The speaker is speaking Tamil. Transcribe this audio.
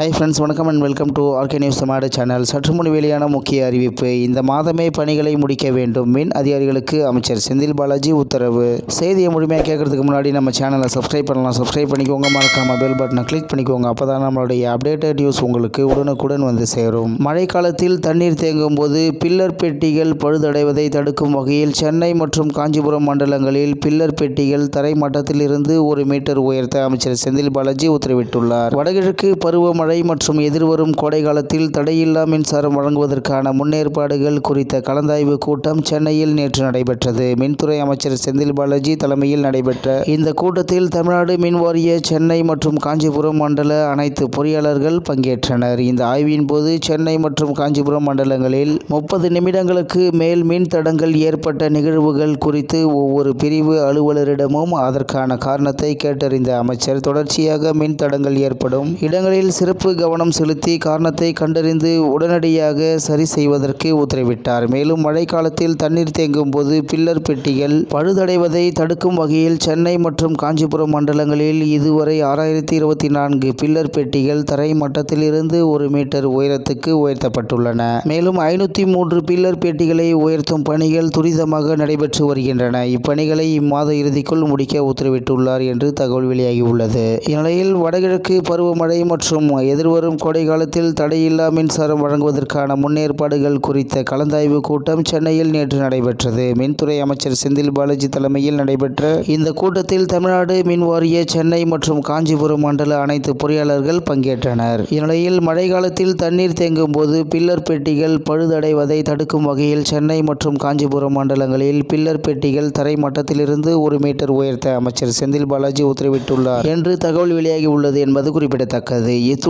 ஹை ஃப்ரெண்ட்ஸ் வணக்கம் and welcome to RK news Tamil Nadu channel சற்று முன் வெளியான முக்கிய அறிவிப்பு இந்த மாதமே பணிகளை முடிக்க வேண்டும். மின் அதிகாரிகளுக்கு அமைச்சர் செந்தில் பாலாஜி உத்தரவு. செய்தியை முழுமையாக கேட்கறதுக்கு முன்னாடி நம்ம சேனலை சப்ஸ்கிரைப் பண்ணலாம். சப்ஸ்கிரைப் பண்ணிக்கோங்க. மறக்காம பெல் பட்டனை கிளிக் பண்ணிக்கோங்க. அப்போ தான் நம்மளுடைய அப்டேட்டட் நியூஸ் உங்களுக்கு உடனுக்குடன் வந்து சேரும். மழைக்காலத்தில் தண்ணீர் தேங்கும் போது பில்லர் பெட்டிகள் பழுதடைவதை தடுக்கும் வகையில் சென்னை மற்றும் காஞ்சிபுரம் மண்டலங்களில் பில்லர் பெட்டிகள் தரைமட்டத்தில் இருந்து ஒரு மீட்டர் உயர்த்த அமைச்சர் செந்தில் பாலாஜி உத்தரவிட்டுள்ளார். வடகிழக்கு பருவமழை மற்றும் எதிர்வரும் கோடைகாலத்தில் தடையில்லா மின்சாரம் வழங்குவதற்கான முன்னேற்பாடுகள் குறித்த கலந்தாய்வு கூட்டம் சென்னையில் நேற்று நடைபெற்றது. மின்துறை அமைச்சர் செந்தில் பாலாஜி தலைமையில் நடைபெற்ற இந்த கூட்டத்தில் தமிழ்நாடு மின்வாரிய சென்னை மற்றும் காஞ்சிபுரம் மண்டல அனைத்து பொறியாளர்கள் பங்கேற்றனர். இந்த ஆய்வின் போது சென்னை மற்றும் காஞ்சிபுரம் மண்டலங்களில் முப்பது நிமிடங்களுக்கு மேல் மின் தடங்கள் ஏற்பட்ட நிகழ்வுகள் குறித்து ஒவ்வொரு பிரிவு அலுவலரிடமும் அதற்கான காரணத்தை கேட்டறிந்த அமைச்சர் தொடர்ச்சியாக மின் தடங்கள் ஏற்படும் இடங்களில் சிறப்பு கவனம் செலுத்தி காரணத்தை கண்டறிந்து உடனடியாக சரி செய்வதற்கு உத்தரவிட்டார். மேலும் மழைக்காலத்தில் தண்ணீர் தேங்கும் போது பில்லர் பெட்டிகள் பழுதடைவதை தடுக்கும் வகையில் சென்னை மற்றும் காஞ்சிபுரம் மண்டலங்களில் இதுவரை ஆறாயிரத்தி இருபத்தி நான்கு பில்லர் பெட்டிகள் தரை மட்டத்திலிருந்து ஒரு மீட்டர் உயரத்துக்கு உயர்த்தப்பட்டுள்ளன. மேலும் ஐநூற்றி மூன்று பில்லர் பெட்டிகளை உயர்த்தும் பணிகள் துரிதமாக நடைபெற்று வருகின்றன. இப்பணிகளை இம்மாத இறுதிக்குள் முடிக்க உத்தரவிட்டுள்ளார் என்று தகவல் வெளியாகியுள்ளது. இந்நிலையில் வடகிழக்கு பருவமழை மற்றும் எதிர்வரும் கோடை காலத்தில் தடையில்லா மின்சாரம் வழங்குவதற்கான முன்னேற்பாடுகள் குறித்த கலந்தாய்வு கூட்டம் சென்னையில் நேற்று நடைபெற்றது. மின்துறை அமைச்சர் செந்தில் பாலாஜி தலைமையில் நடைபெற்ற இந்த கூட்டத்தில் தமிழ்நாடு மின் வாரிய சென்னை மற்றும் காஞ்சிபுரம் மண்டல அனைத்து பொறியாளர்கள் பங்கேற்றனர். இந்நிலையில் மழை காலத்தில் தண்ணீர் தேங்கும் போது பில்லர் பெட்டிகள் பழுதடைவதை தடுக்கும் வகையில் சென்னை மற்றும் காஞ்சிபுரம் மண்டலங்களில் பில்லர் பெட்டிகள் தரை மட்டத்திலிருந்து ஒரு மீட்டர் உயர்த்த அமைச்சர் செந்தில் பாலாஜி உத்தரவிட்டுள்ளார். என்று தகவல் வெளியாகி உள்ளது என்பது குறிப்பிடத்தக்கது. இத்துடன்